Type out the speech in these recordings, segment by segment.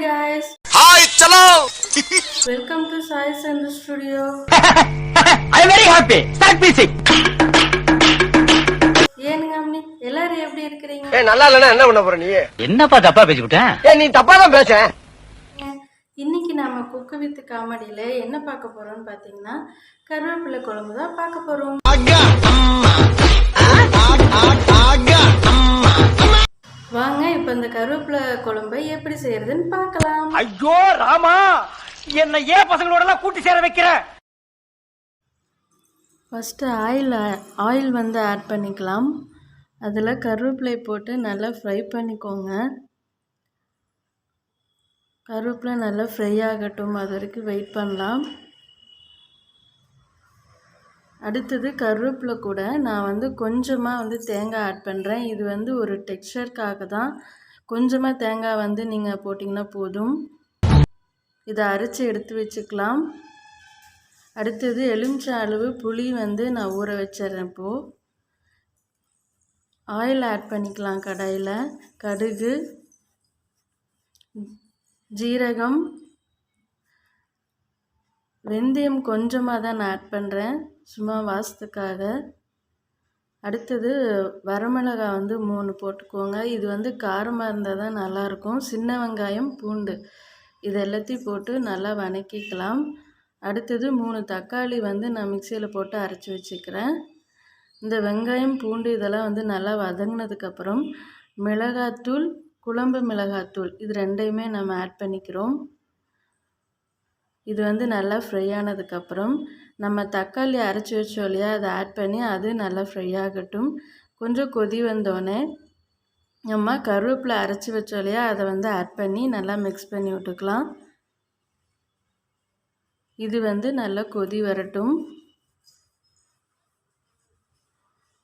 Hi guys hi சலோ welcome to Sai Chanda studio I very happy start music ஏனுங்க அம்மி எல்லாரும் எப்படி இருக்கிறீங்க நல்லா இல்லனா என்ன பண்ண போற நீ என்னப்பா தப்பா பேசிட்டேன் நீ தப்பா தான் பேச இன்னைக்கு நாம குக்கு வித் காமெடியில என்ன பார்க்க போறோம்னு பாத்தீங்கன்னா கருவேப்பிலை குழம்பு தான் பார்க்க போறோம் இப்போ இந்த கருவேப்பிலை குழம்பை எப்படி செய்யறதுன்னு பார்க்கலாம். ஐயோ ராமா! என்ன ஏன் பசங்களோட எல்லாம் கூட்டி சேர வைக்கிற? ஃபஸ்ட்டு ஆயில் ஆயில் வந்து ஆட் பண்ணிக்கலாம். அதில் கருவேப்பிலை போட்டு நல்லா ஃப்ரை பண்ணிக்கோங்க. கருவேப்பிலை நல்லா ஃப்ரை ஆகட்டும். அது வரைக்கும் வெயிட் பண்ணலாம். அடுத்தது கருவேப்பிலை கூட நான் வந்து கொஞ்சமாக வந்து தேங்காய் ஆட் பண்ணுறேன் இது வந்து ஒரு டெக்ஸ்சருக்காக தான். கொஞ்சமாக தேங்காய் வந்து நீங்கள் போட்டிங்கன்னா போதும். இதை அரைச்சி எடுத்து வச்சுக்கலாம். அடுத்தது எலுமிச்சை அளவு புளி வந்து நான் ஊற வச்சிடுறேன் இப்போது ஆயில் ஆட் பண்ணிக்கலாம் கடாயில். கடுகு ஜீரகம் வெந்தயம் கொஞ்சமாக தான் நான் ஆட் பண்ணுறேன் சும்மா வாசத்துக்காக. அடுத்தது வரமிளகாய் வந்து மூணு போட்டுக்கோங்க. இது வந்து காரமாக இருந்தால் தான் நல்லாயிருக்கும். சின்ன வெங்காயம் பூண்டு. இது எல்லாத்தையும் போட்டு நல்லா வதக்கிக்கலாம் அடுத்தது மூணு தக்காளி வந்து நான் மிக்சியில் போட்டு அரைச்சி வச்சுக்கிறேன். இந்த வெங்காயம் பூண்டு இதெல்லாம் வந்து நல்லா வதங்கினதுக்கப்புறம் மிளகாத்தூள் குழம்பு மிளகாத்தூள் இது ரெண்டையுமே நம்ம ஆட் பண்ணிக்கிறோம். இது வந்து நல்லா ஃப்ரை ஆனதுக்கப்புறம் நம்ம தக்காளி அரைச்சி வச்சோம் இல்லையா அதை ஆட் பண்ணி அது நல்லா ஃப்ரை ஆகட்டும். கொஞ்சம் கொதி வந்தோடனே நம்ம கருவேப்பிலை அரைச்சி வச்சோம் இல்லையா அதை வந்து ஆட் பண்ணி நல்லா மிக்ஸ் பண்ணி விட்டுக்கலாம். இது வந்து நல்லா கொதி வரட்டும்.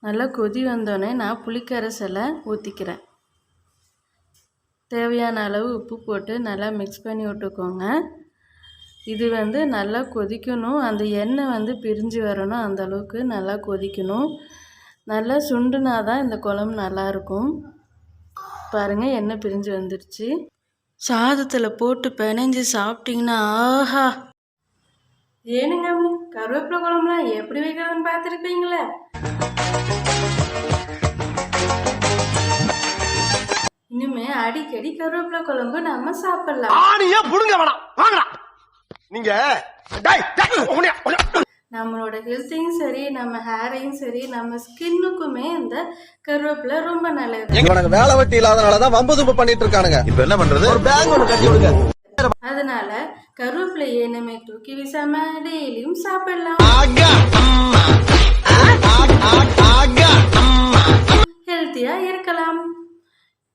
நல்லா கொதி வந்தோடனே நான் புளிக்கரைசலை ஊற்றிக்கிறேன் தேவையான அளவு உப்பு போட்டு நல்லா மிக்ஸ் பண்ணி விட்டுக்கோங்க. இது வந்து நல்லா கொதிக்கணும். அந்த எண்ணெய் வந்து பிரிஞ்சு வரணும். அந்தளவுக்கு நல்லா கொதிக்கணும். நல்லா சுண்டுனா தான் இந்த குழம்பு நல்லாயிருக்கும் பாருங்கள் எண்ணெய் பிரிஞ்சு வந்துடுச்சு சாதத்தில் போட்டு பிணைஞ்சு சாப்பிட்டிங்கன்னா ஆஹா! ஏனுங்க அம்மி கருவேப்பிலை குழம்புலாம் எப்படி வைக்கிறதுன்னு பார்த்துருப்பீங்களே? இனிமே அடிக்கடி கருவேப்பிலை குழம்பு நம்ம சாப்பிடலாம். புடுங்க வேணாம். நீங்க. நம்மளோட ஹெல்த்தையும் சரி நம்ம ஹேரையும் சரி நம்ம ஸ்கின்னுக்குமே இந்த கருவேப்பிலை ரொம்ப நல்லது. இவனுக்கு வேலை வெட்டி இல்லாதனாலதான் வம்பு தும்பு பண்ணிட்டு இருக்கானுங்க. இப்ப என்ன பண்றது? ஒரு பேங்க் ஒண்ணு கட்டி விடுங்க. அதனால கருவேப்பிலை இனிமே தூக்கி வீசாம டெய்லியும் சாப்பிடலாம். ஹெல்த்தியா இருக்கலாம்.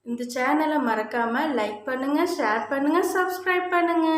இந்த சேனலை மறக்காம லைக் பண்ணுங்க ஷேர் பண்ணுங்க சப்ஸ்கிரைப் பண்ணுங்க.